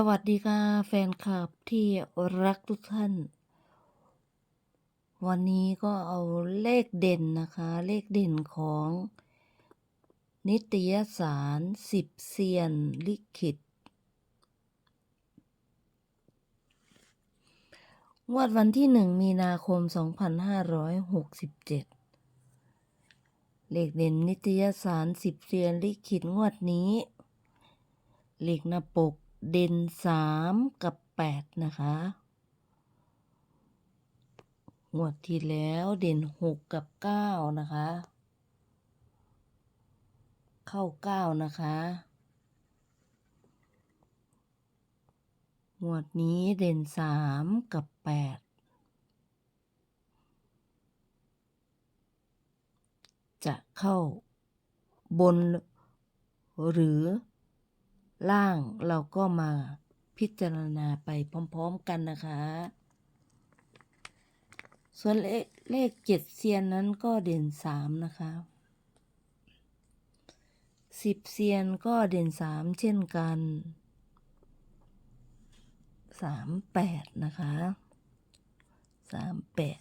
สวัสดีค่ะแฟนคลับที่รักทุกท่าน วันนี้ก็เอาเลขเด่นนะคะ เลขเด่นของ นิตยสารสิบเซียนลิขิตงวดวันที่หนึ่งมีนาคม 2567 เลขเด่นนิตยสารสิบเซียนลิขิตงวดนี้ เลขหน้าปก เด่นสามกับแปดนะคะ งวดที่แล้วเด่นหกกับเก้านะคะ เข้าเก้านะคะ งวดนี้เด่นสามกับแปดจะเข้าบนหรือ ล่างเราก็มาพิจารณาไปพร้อมๆกันนะคะ ส่วนเลขเลขเจ็ดเซียนนั้นก็เด่นสามนะคะสิบเซียนก็เด่นสามเช่นกันสามแปดนะคะสามแปด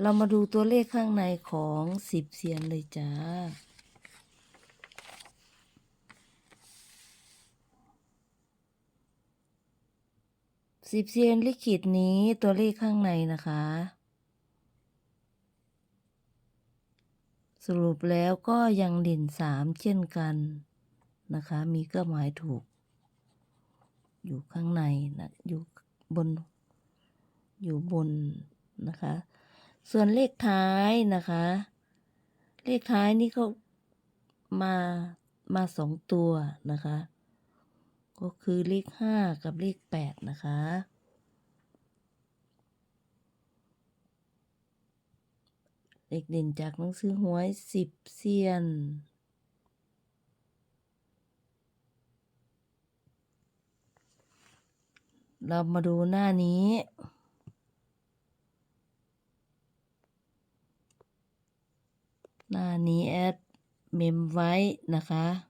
เรามาดูตัวเลขข้างในของสิบเซียนเลยจ้า สิบเซียนลิขิตนี้ตัวเลขข้างในนะคะ สรุปแล้วก็ยังเด่นสามเช่นกันนะคะ มีเครื่องหมายถูก อยู่ข้างในนะอยู่บน อยู่บนนะคะ ส่วนเลขท้ายนะคะ เลขท้ายนี่เขามามาสองตัวนะคะ ก็คือเลขห้ากับเลขแปดนะคะ เลขเด่นจากหนังสือหวยสิบเซียนเรามาดูหน้านี้ หน้านี้แอดเมมไว้นะคะ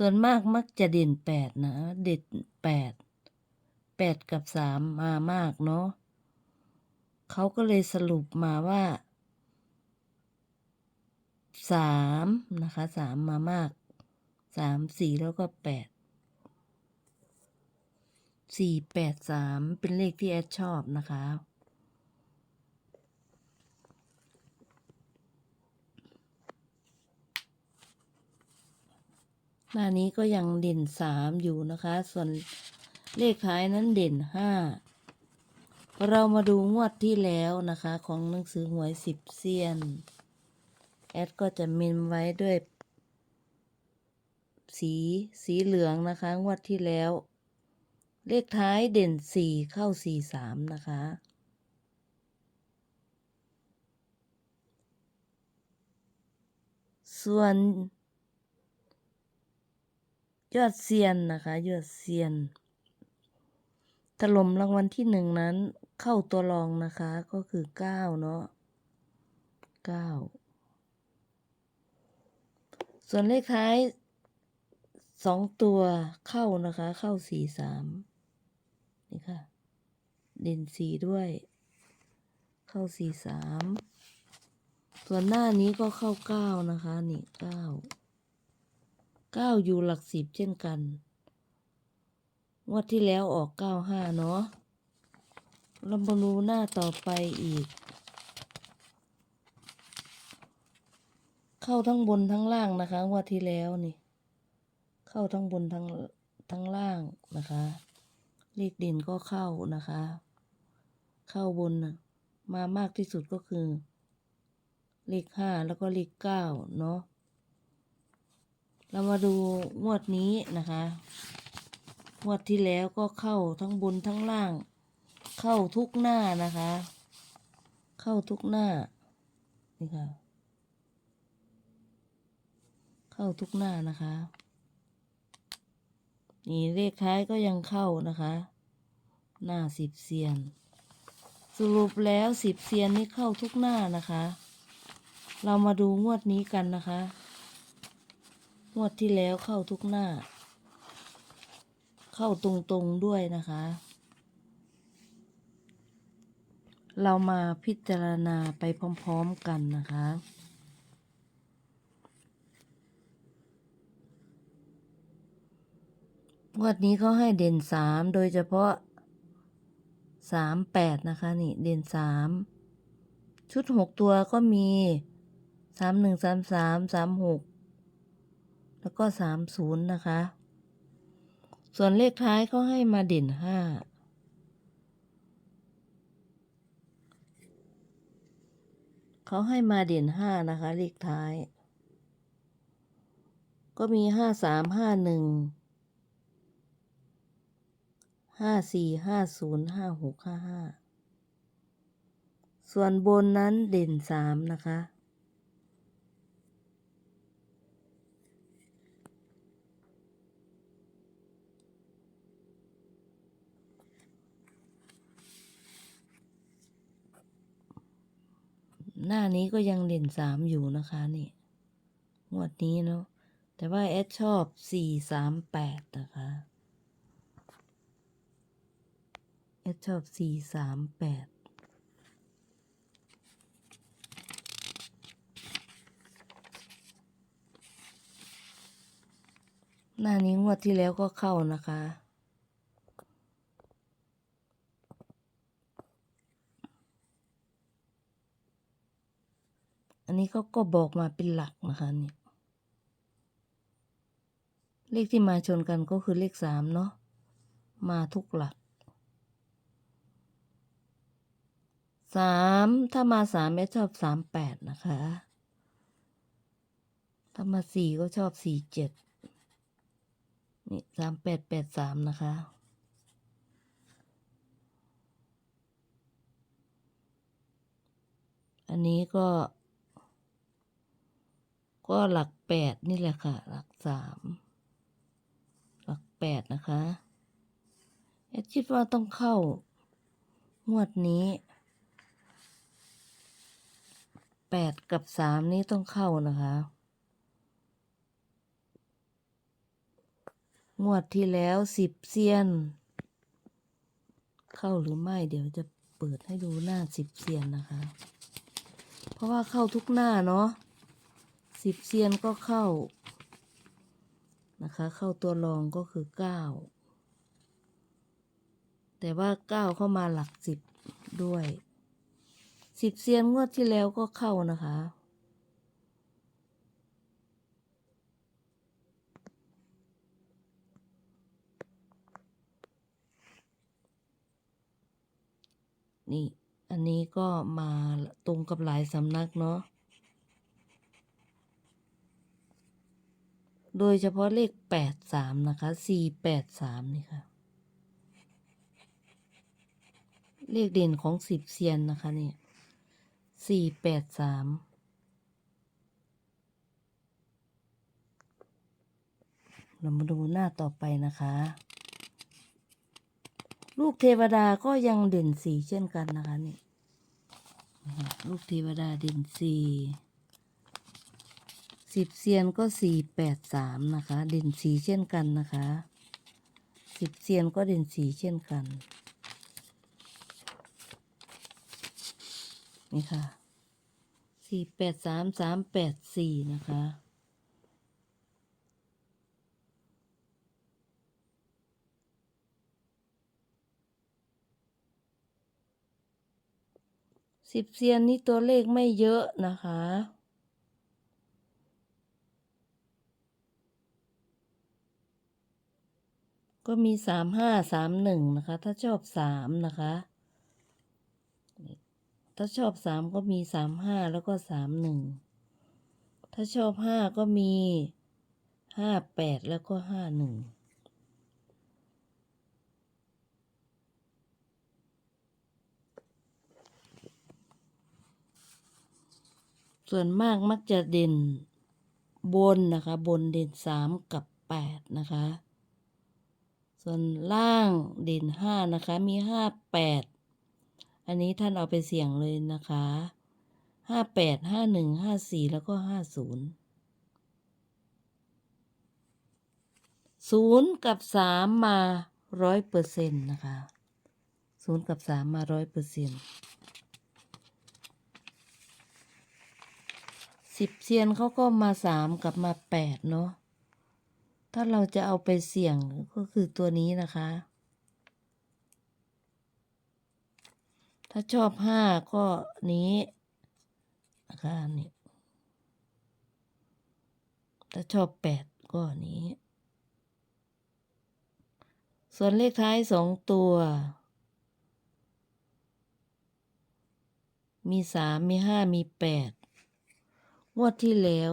ส่วนมากมักจะเด่นแปดนะ เด่นแปดแปดกับสามมามากเนาะเขาก็เลยสรุปมาว่าสามนะคะสามมามากสามสี่แล้วก็แปดสี่แปดสามเป็นเลขที่แอดชอบนะคะ หน้านี้ก็ยังเด่นสามอยู่นะคะ ส่วนเลขท้ายนั้นเด่นห้าเรามาดูงวดที่แล้วนะคะ ของหนังสือหวยสิบเซียน แอดก็จะเมมไว้ด้วย สีสีเหลืองนะคะ งวดที่แล้ว เลขท้ายเด่นสี่เข้าสี่สามนะคะส่วน ยอดเซียนนะคะ ยอดเซียน ถล่มรางวัลที่หนึ่งนั้น เข้าตัวรองนะคะ ก็คือเก้าเนาะเก้าส่วนเลขท้ายสองตัวเข้านะคะ เข้าสี่สามนี่ค่ะ เด่นสีด้วย เข้าสี่สามส่วนหน้านี้ก็เข้าเก้านะคะ นี่เก้า เก้าอยู่หลักสิบเช่นกันงวดที่แล้วออกเก้าห้าเนาะเรามาดูหน้าต่อไปอีก เข้าทั้งบนทั้งล่างนะคะงวดที่แล้วนี่ เข้าทั้งบนทั้งทั้งล่างนะคะเลขเด่นก็เข้านะคะ เข้าบนมามากที่สุดก็คือ เลขห้าแล้วก็เลขเก้าเนาะ เรามาดูงวดนี้นะคะงวดที่แล้วก็เข้าทั้งบนทั้งล่าง เข้าทุกหน้านะคะ เข้าทุกหน้านี่ค่ะ เข้าทุกหน้านะคะ นี่เลขท้ายก็ยังเข้านะคะ หน้าสิบเซียน สรุปแล้วสิบเซียนนี่เข้าทุกหน้านะคะ เรามาดูงวดนี้กันนะคะ งวดที่แล้วเข้าทุกหน้า เข้าตรงๆด้วยนะคะ เรามาพิจารณาไปพร้อมๆกันนะคะงวดนี้เขาให้เด่นสามโดยเฉพาะสามแปดนะคะนี่เด่นสามชุดหกตัวก็มีสามหนึ่งสามสามสามหก แล้วก็สามศูนย์นะคะ ส่วนเลขท้ายเขาให้มาเด่นห้าเขาให้มาเด่นห้านะคะ เลขท้าย ก็มีห้าสามห้าหนึ่งห้าสี่ห้าศูนย์ห้าหกห้าห้าส่วนบนนั้นเด่นสามนะคะ หน้านี้ก็ยังเด่นสามอยู่นะคะนี่งวดนี้เนาะแต่ว่าแอดชอบสี่สามแปดนะคะแอดชอบสี่สามแปดหน้านี้งวดที่แล้วก็เข้านะคะ อันนี้เขาก็บอกมาเป็นหลักนะคะเนี่ยเลขที่มาชนกันก็คือเลขสามเนาะมาทุกหลักสามถ้ามาสามแม่ชอบสามแปดนะคะ ถ้ามาสี่ก็ชอบสี่เจ็ดนี่สามแปดแปดสามนะคะ อันนี้ก็ ก็หลักแปดนี่แหละค่ะ หลักสามหลักแปดนะคะแอดคิดว่าต้องเข้างวดนี้แปดกับสามนี้ต้องเข้านะคะ งวดที่แล้วสิบเซียน เข้าหรือไม่เดี๋ยวจะเปิดให้ดูหน้าสิบเซียนนะคะ เพราะว่าเข้าทุกหน้าเนาะ สิบเซียนก็เข้านะคะ เข้าตัวรองก็คือเก้าแต่ว่าเก้าเข้ามาหลักสิบด้วยสิบเซียนงวดที่แล้วก็เข้านะคะ นี่ อันนี้ก็มาตรงกับหลายสำนักเนาะ โดยเฉพาะเลขแปดสามนะคะสี่แปดสามนี่ค่ะ เลขเด่นของสิบเซียนนะคะเนี่ยสี่แปดสามเรามาดูหน้าต่อไปนะคะ ลูกเทวดาก็ยังเด่นสีเช่นกันนะคะนี่ลูกเทวดาเด่นสี สิบเซียนก็สี่แปดสามนะคะ เด่นสีเช่นกันนะคะสิบเซียนก็เด่นสีเช่นกัน นี่ค่ะสี่แปดสามสามแปดสี่นะคะสิบเซียนนี่ตัวเลขไม่เยอะนะคะ ก็มีสามห้าสามหนึ่งนะคะ ถ้าชอบสามนะคะ ถ้าชอบสามก็มีสามห้าแล้วก็สามหนึ่งถ้าชอบห้าก็มีห้าแปดแล้วก็ห้าหนึ่งส่วนมากมักจะเด่นบนนะคะ บนเด่นสามกับแปดนะคะ ส่วนล่างเด่นห้านะคะ มีห้าแปดอันนี้ท่านเอาไปเสี่ยงเลยนะคะห้าแปดห้าหนึ่งห้าสี่แล้วก็ห้าศูนย์ศูนย์กับสามมาร้อยเปอร์เซ็นต์นะคะศูนย์กับสามมาร้อยเปอร์เซ็นต์สิบเซียนเขาก็มาสามกับมาแปดเนาะ ถ้าเราจะเอาไปเสี่ยงก็คือตัวนี้นะคะ ถ้าชอบห้าก็นี้นะคะนี่ถ้าชอบแปดก็นี้ ส่วนเลขท้ายสองตัว มีสามมีห้ามีแปดงวดที่แล้ว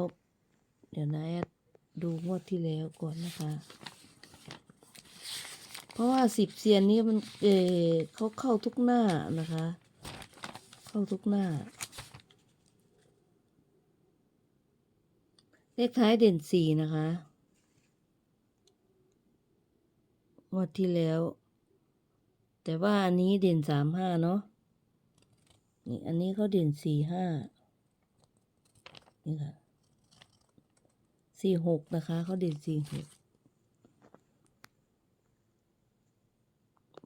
เดี๋ยวนะแอด ดูงวดที่แล้วก่อนนะคะ เพราะว่าสิบเซียนนี้มันเออเขาเข้าทุกหน้านะคะ เข้าทุกหน้า เลขท้ายเด่นสี่นะคะงวดที่แล้ว แต่ว่าอันนี้เด่นสามห้าเนาะนี่อันนี้เขาเด่นสี่ห้านี่ค่ะ สี่หกนะคะเขาเด่นสี่หก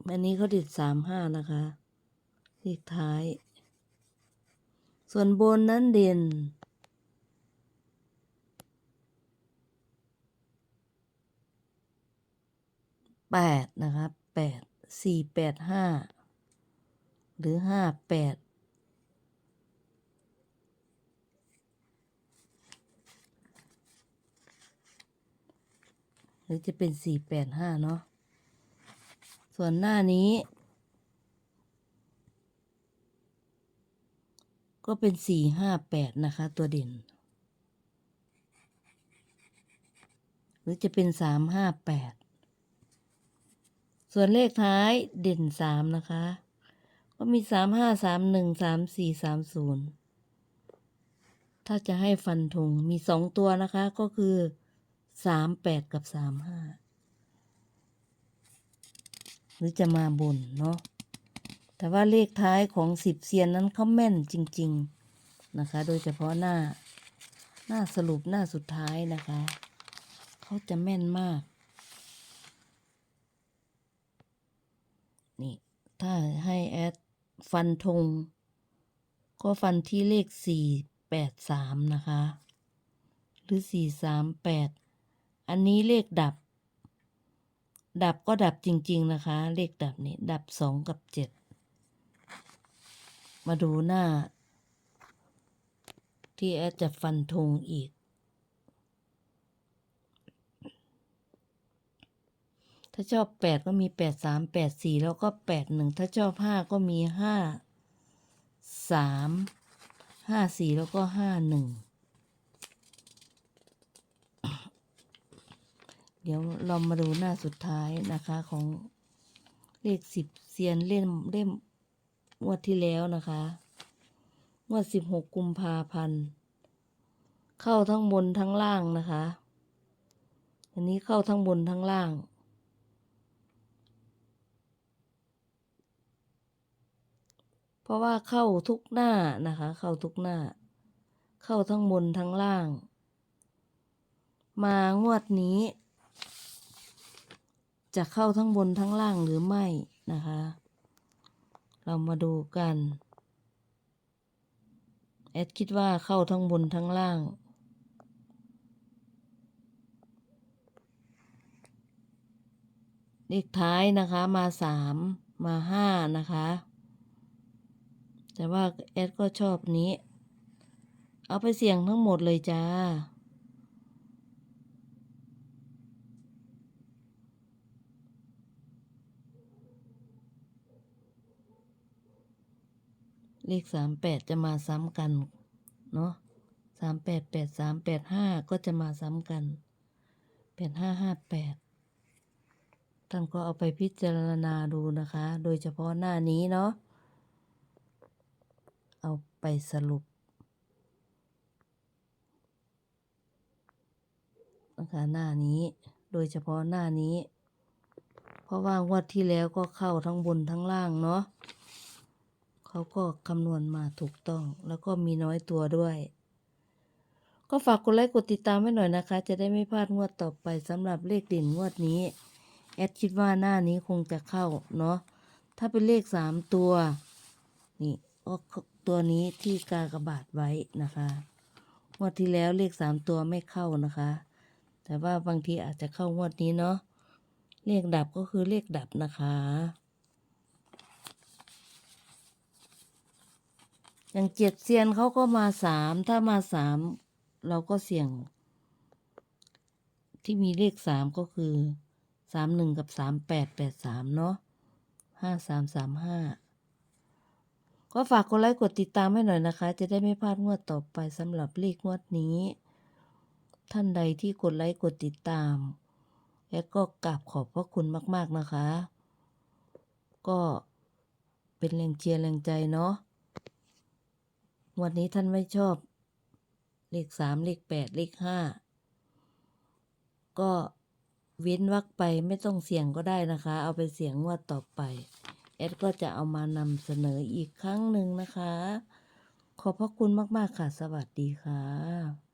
อันนี้เขาเด่นสามห้านะคะเลขท้าย ส่วนบนนั้นเด่นแปดนะคะแปดสี่แปดห้าหรือห้าแปด หรือจะเป็นสี่แปดห้าเนาะ ส่วนหน้านี้ ก็เป็นสี่ห้าแปดนะคะ ตัวเด่น หรือจะเป็นสามห้าแปด ส่วนเลขท้ายเด่นสามนะคะ ก็มีสามห้าสามหนึ่งสามสี่สามศูนย์ถ้าจะให้ฟันธงมีสองตัวนะคะก็คือ สามแปดกับสามห้าหรือจะมาบนเนาะแต่ว่าเลขท้ายของสิบเซียนนั้นเขาแม่นจริง ๆนะคะ โดยเฉพาะหน้าหน้าสรุปหน้าสุดท้ายนะคะ เขาจะแม่นมาก นี่ ถ้าให้แอดฟันธงก็ฟันที่เลขสี่แปดสามนะคะ หรือสี่สามแปด อันนี้เลขดับ ดับก็ดับจริง ๆ นะคะ เลขดับนี่ดับสองกับเจ็ดมาดูหน้า ที่แอดจะฟันธงอีก ถ้าชอบแปดก็มีแปดสามแปดสี่แล้วก็แปดหนึ่งถ้าชอบห้าก็มีห้าสามห้าสี่แล้วก็ห้าหนึ่ง เดี๋ยวเรามาดูหน้าสุดท้ายนะคะของเลขสิบเซียนเล่มเล่มงวดที่แล้วนะคะงวดสิบหกกุมภาพันธ์เข้าทั้งบนทั้งล่างนะคะ อันนี้เข้าทั้งบนทั้งล่างเพราะว่าเข้าทุกหน้านะคะ เข้าทุกหน้า เข้าทั้งบนทั้งล่าง มางวดนี้ จะเข้าทั้งบนทั้งล่างหรือไม่นะคะ เรามาดูกันแอดคิดว่าเข้าทั้งบนทั้งล่าง เลขท้ายนะคะมาสามมาห้านะคะ แต่ว่าแอดก็ชอบนี้ เอาไปเสี่ยงทั้งหมดเลยจ้า เลขสามแปดจะมาซ้ำกัน เนาะสามแปดแปดสามแปดห้าก็จะมาซ้ำกันแปดห้าห้าแปดท่านก็เอาไปพิจารณาดูนะคะ โดยเฉพาะหน้านี้เนาะ เอาไปสรุปนะคะหน้านี้ โดยเฉพาะหน้านี้ เพราะว่างวดที่แล้วก็เข้าทั้งบนทั้งล่างเนาะ เขาก็คำนวณมาถูกต้อง แล้วก็มีน้อยตัวด้วย ก็ฝากกดไลค์กดติดตามให้หน่อยนะคะ จะได้ไม่พลาดงวดต่อไปสำหรับเลขเด่นงวดนี้ แอดคิดว่าหน้านี้คงจะเข้าเนาะถ้าเป็นเลขสามตัว นี่ก็ตัวนี้ที่กากระบาทไว้นะคะงวดที่แล้วเลขสามตัวไม่เข้านะคะ แต่ว่าบางทีอาจจะเข้างวดนี้เนาะเลขดับก็คือเลขดับนะคะ อย่างเจ็ดเซียนเขาก็มาสามถ้ามาสามเราก็เสี่ยง ที่มีเลขสามก็คือสามหนึ่งกับสามแปดแปดสามเนาะห้าสามสามห้าก็ฝากกดไลค์กดติดตามให้หน่อยนะคะ จะได้ไม่พลาดงวดต่อไปสำหรับเลขงวดนี้ ท่านใดที่กดไลค์กดติดตาม และก็กราบขอบพระคุณมาก ๆนะคะ ก็เป็นแรงเชียร์แรงใจเนาะ วันนี้ท่านไม่ชอบ เลขสามเลขแปดเลขห้าก็เว้นวักไปไม่ต้องเสี่ยงก็ได้นะคะ เอาไปเสี่ยงงวดต่อไป แอดก็จะเอามานำเสนออีกครั้งหนึ่งนะคะ ขอบพระคุณมาก ๆ ค่ะ สวัสดีค่ะ